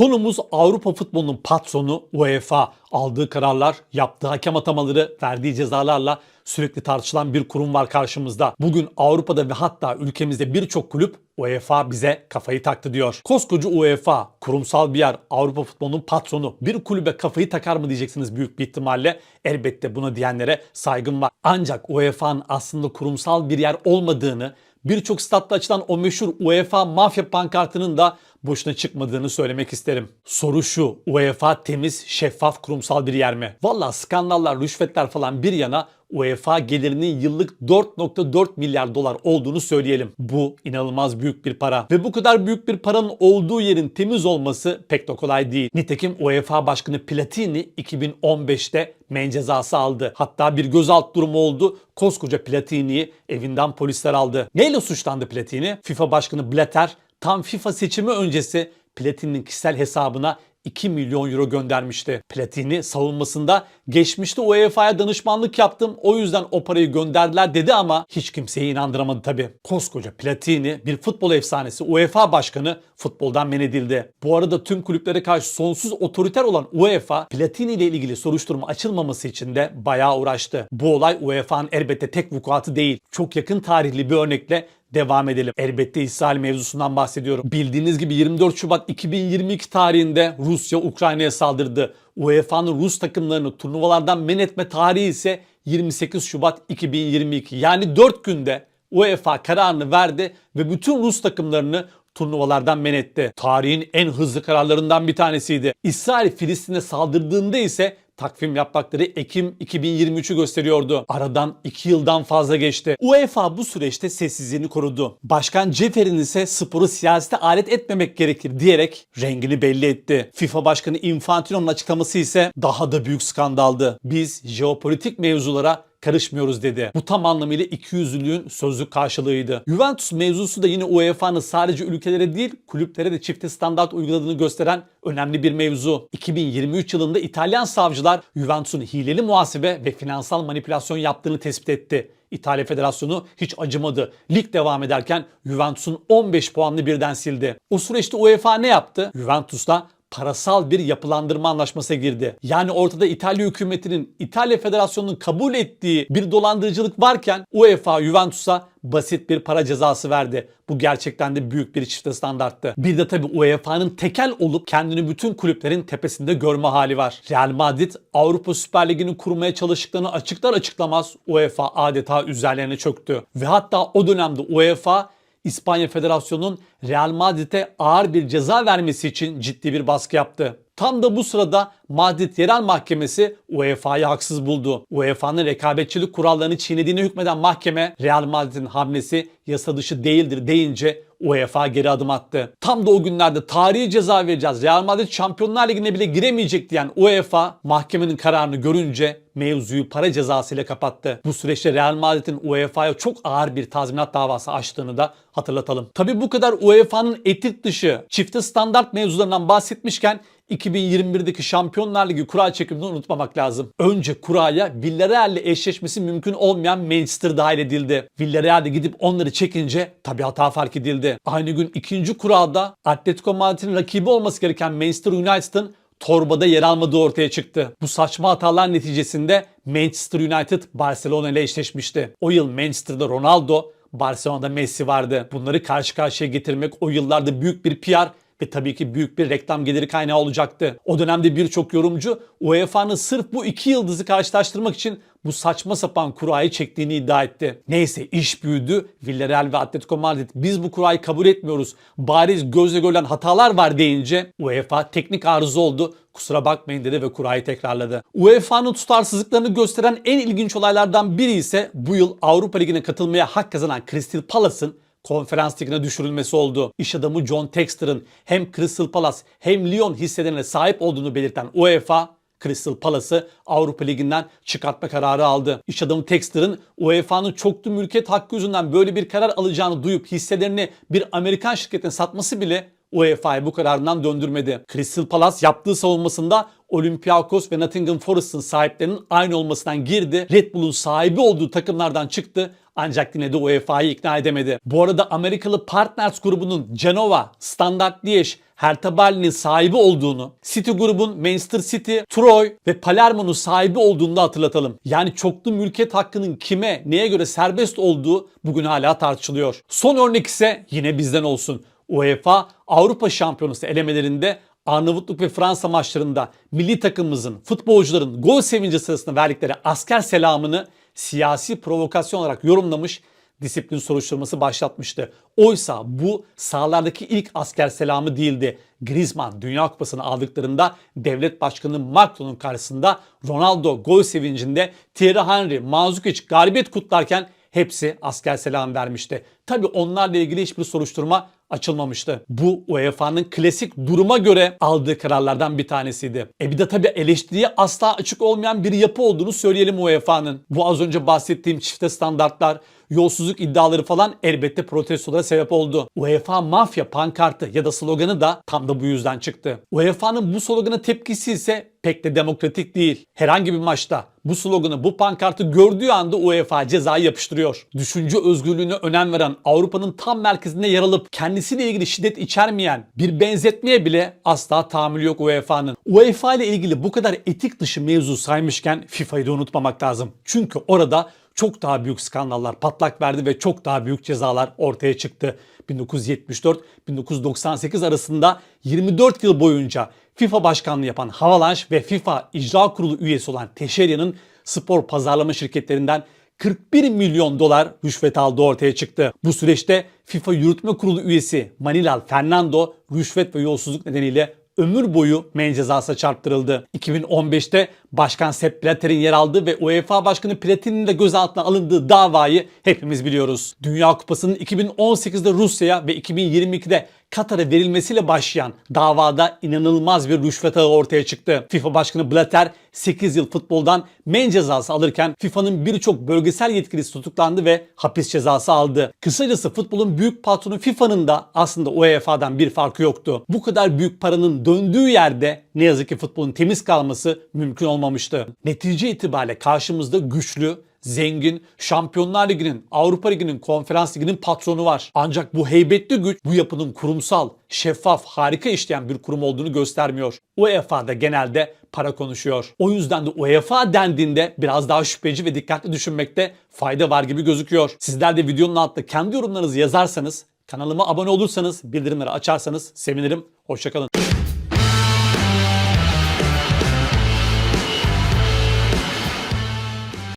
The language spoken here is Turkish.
Konumuz Avrupa futbolunun patronu UEFA. Aldığı kararlar, yaptığı hakem atamaları, verdiği cezalarla sürekli tartışılan bir kurum var karşımızda. Bugün Avrupa'da ve hatta ülkemizde birçok kulüp UEFA bize kafayı taktı diyor. Koskoca UEFA, kurumsal bir yer, Avrupa futbolunun patronu. Bir kulübe kafayı takar mı diyeceksiniz büyük bir ihtimalle. Elbette buna diyenlere saygım var. Ancak UEFA'nın aslında kurumsal bir yer olmadığını, birçok statta açılan o meşhur UEFA mafya pankartının da boşuna çıkmadığını söylemek isterim. Soru şu, UEFA temiz, şeffaf kurumsal bir yer mi? Valla skandallar, rüşvetler falan bir yana UEFA gelirinin yıllık 4.4 milyar dolar olduğunu söyleyelim. Bu inanılmaz büyük bir para. Ve bu kadar büyük bir paranın olduğu yerin temiz olması pek de kolay değil. Nitekim UEFA Başkanı Platini 2015'te men cezası aldı. Hatta bir gözaltı durumu oldu. Koskoca Platini'yi evinden polisler aldı. Neyle suçlandı Platini? FIFA Başkanı Blatter tam FIFA seçimi öncesi Platini'nin kişisel hesabına 2 milyon euro göndermişti. Platini savunmasında geçmişte UEFA'ya danışmanlık yaptım o yüzden o parayı gönderdiler dedi ama hiç kimseyi inandıramadı tabi. Koskoca Platini bir futbol efsanesi UEFA başkanı futboldan men edildi. Bu arada tüm kulüplere karşı sonsuz otoriter olan UEFA Platini ile ilgili soruşturma açılmaması için de bayağı uğraştı. Bu olay UEFA'nın elbette tek vukuatı değil. Çok yakın tarihli bir örnekle devam edelim. Elbette İsrail mevzusundan bahsediyorum. Bildiğiniz gibi 24 Şubat 2022 tarihinde Rusya Ukrayna'ya saldırdı. UEFA'nın Rus takımlarını turnuvalardan men etme tarihi ise 28 Şubat 2022. Yani 4 günde UEFA kararını verdi ve bütün Rus takımlarını turnuvalardan men etti. Tarihin en hızlı kararlarından bir tanesiydi. İsrail Filistin'e saldırdığında ise takvim yaprakları Ekim 2023'ü gösteriyordu. Aradan 2 yıldan fazla geçti. UEFA bu süreçte sessizliğini korudu. Başkan Cefer'in ise sporu siyasete alet etmemek gerekir diyerek rengini belli etti. FIFA Başkanı Infantino'nun açıklaması ise daha da büyük skandaldı. Biz jeopolitik mevzulara karışmıyoruz dedi. Bu tam anlamıyla ikiyüzlülüğün sözlük karşılığıydı. Juventus mevzusu da yine UEFA'nın sadece ülkelere değil kulüplere de çifte standart uyguladığını gösteren önemli bir mevzu. 2023 yılında İtalyan savcılar Juventus'un hileli muhasebe ve finansal manipülasyon yaptığını tespit etti. İtalya Federasyonu hiç acımadı. Lig devam ederken Juventus'un 15 puanını birden sildi. O süreçte UEFA ne yaptı? Juventus'la parasal bir yapılandırma anlaşmasına girdi. Yani ortada İtalya hükümetinin İtalya Federasyonu'nun kabul ettiği bir dolandırıcılık varken UEFA Juventus'a basit bir para cezası verdi. Bu gerçekten de büyük bir çifte standarttı. Bir de tabi UEFA'nın tekel olup kendini bütün kulüplerin tepesinde görme hali var. Real Madrid Avrupa Süper Ligi'ni kurmaya çalıştıklarını açıklar açıklamaz UEFA adeta üzerlerine çöktü. Ve hatta o dönemde UEFA İspanya Federasyonu'nun Real Madrid'e ağır bir ceza vermesi için ciddi bir baskı yaptı. Tam da bu sırada Madrid Yerel Mahkemesi UEFA'yı haksız buldu. UEFA'nın rekabetçilik kurallarını çiğnediğine hükmeden mahkeme Real Madrid'in hamlesi yasa dışı değildir deyince UEFA geri adım attı. Tam da o günlerde tarihi ceza vereceğiz. Real Madrid Şampiyonlar Ligi'ne bile giremeyecek diyen UEFA mahkemenin kararını görünce mevzuyu para cezası ile kapattı. Bu süreçte Real Madrid'in UEFA'ya çok ağır bir tazminat davası açtığını da hatırlatalım. Tabi bu kadar UEFA'nın etik dışı çifte standart mevzularından bahsetmişken 2021'deki Şampiyonlar Ligi kura çekimini unutmamak lazım. Önce kuraya Villarreal ile eşleşmesi mümkün olmayan Manchester dahil edildi. Villarreal de gidip onları çekince tabi hata fark edildi. Aynı gün ikinci kurada Atletico Madrid'in rakibi olması gereken Manchester United'ın torbada yer almadığı ortaya çıktı. Bu saçma hatalar neticesinde Manchester United Barcelona ile eşleşmişti. O yıl Manchester'da Ronaldo, Barcelona'da Messi vardı. Bunları karşı karşıya getirmek o yıllarda büyük bir PR ve tabii ki büyük bir reklam geliri kaynağı olacaktı. O dönemde birçok yorumcu UEFA'nın sırf bu iki yıldızı karşılaştırmak için bu saçma sapan kurayı çektiğini iddia etti. Neyse iş büyüdü. Villarreal ve Atletico Madrid biz bu kurayı kabul etmiyoruz. Bariz gözle görülen hatalar var deyince UEFA teknik arıza oldu. Kusura bakmayın dedi ve kurayı tekrarladı. UEFA'nın tutarsızlıklarını gösteren en ilginç olaylardan biri ise bu yıl Avrupa Ligi'ne katılmaya hak kazanan Crystal Palace'ın konferans ligine düşürülmesi oldu. İş adamı John Textor'ın hem Crystal Palace hem Lyon hisselerine sahip olduğunu belirten UEFA Crystal Palace'ı Avrupa Ligi'nden çıkartma kararı aldı. İş adamı Textor'ın UEFA'nın çoklu mülkiyet hakkı yüzünden böyle bir karar alacağını duyup hisselerini bir Amerikan şirketine satması bile UEFA'yı bu kararından döndürmedi. Crystal Palace yaptığı savunmasında Olympiakos ve Nottingham Forest'ın sahiplerinin aynı olmasından girdi. Red Bull'un sahibi olduğu takımlardan çıktı ancak yine de UEFA'yı ikna edemedi. Bu arada Amerikalı Partners grubunun Genova, Standard Liège, Hertha Berlin'in sahibi olduğunu, City grubun Manchester City, Troy ve Palermo'nun sahibi olduğunu da hatırlatalım. Yani çoklu mülkiyet hakkının kime, neye göre serbest olduğu bugün hala tartışılıyor. Son örnek ise yine bizden olsun. UEFA Avrupa Şampiyonası elemelerinde Arnavutluk ve Fransa maçlarında milli takımımızın, futbolcuların gol sevinci sırasında verdikleri asker selamını siyasi provokasyon olarak yorumlamış disiplin soruşturması başlatmıştı. Oysa bu sahalardaki ilk asker selamı değildi. Griezmann Dünya Kupası'nı aldıklarında devlet başkanı Macron'un karşısında Ronaldo gol sevincinde Thierry Henry, Mandzukic galibiyet kutlarken hepsi asker selam vermişti. Tabi onlarla ilgili hiçbir soruşturma açılmamıştı. Bu UEFA'nın klasik duruma göre aldığı kararlardan bir tanesiydi. E bir de tabi eleştiriye asla açık olmayan bir yapı olduğunu söyleyelim UEFA'nın. Bu az önce bahsettiğim çifte standartlar, yolsuzluk iddiaları falan elbette protestolara sebep oldu. UEFA mafya pankartı ya da sloganı da tam da bu yüzden çıktı. UEFA'nın bu slogana tepkisi ise pek de demokratik değil. Herhangi bir maçta bu sloganı, bu pankartı gördüğü anda UEFA cezayı yapıştırıyor. Düşünce özgürlüğüne önem veren Avrupa'nın tam merkezinde yer alıp kendisiyle ilgili şiddet içermeyen bir benzetmeye bile asla tahammül yok UEFA'nın. UEFA ile ilgili bu kadar etik dışı mevzu saymışken FIFA'yı da unutmamak lazım. Çünkü orada çok daha büyük skandallar patlak verdi ve çok daha büyük cezalar ortaya çıktı. 1974-1998 arasında 24 yıl boyunca FIFA başkanlığı yapan Havalanche ve FIFA İcra Kurulu üyesi olan Teixeira'nın spor pazarlama şirketlerinden 41 milyon dolar rüşvet aldığı ortaya çıktı. Bu süreçte FIFA Yürütme Kurulu üyesi Manilal Fernando rüşvet ve yolsuzluk nedeniyle ömür boyu men cezası çarptırıldı. 2015'te Başkan Sepp Blatter'in yer aldığı ve UEFA Başkanı Platini'nin de gözaltına alındığı davayı hepimiz biliyoruz. Dünya Kupası'nın 2018'de Rusya'ya ve 2022'de Katar'a verilmesiyle başlayan davada inanılmaz bir rüşvet ağı ortaya çıktı. FIFA Başkanı Blatter 8 yıl futboldan men cezası alırken FIFA'nın birçok bölgesel yetkilisi tutuklandı ve hapis cezası aldı. Kısacası futbolun büyük patronu FIFA'nın da aslında UEFA'dan bir farkı yoktu. Bu kadar büyük paranın döndüğü yerde ne yazık ki futbolun temiz kalması mümkün olmamıştı. Netice itibariyle karşımızda güçlü, zengin, Şampiyonlar Ligi'nin, Avrupa Ligi'nin, Konferans Ligi'nin patronu var. Ancak bu heybetli güç bu yapının kurumsal, şeffaf, harika işleyen bir kurum olduğunu göstermiyor. UEFA'da genelde para konuşuyor. O yüzden de UEFA dendiğinde biraz daha şüpheci ve dikkatli düşünmekte fayda var gibi gözüküyor. Sizler de videonun altında kendi yorumlarınızı yazarsanız, kanalıma abone olursanız, bildirimleri açarsanız sevinirim. Hoşçakalın.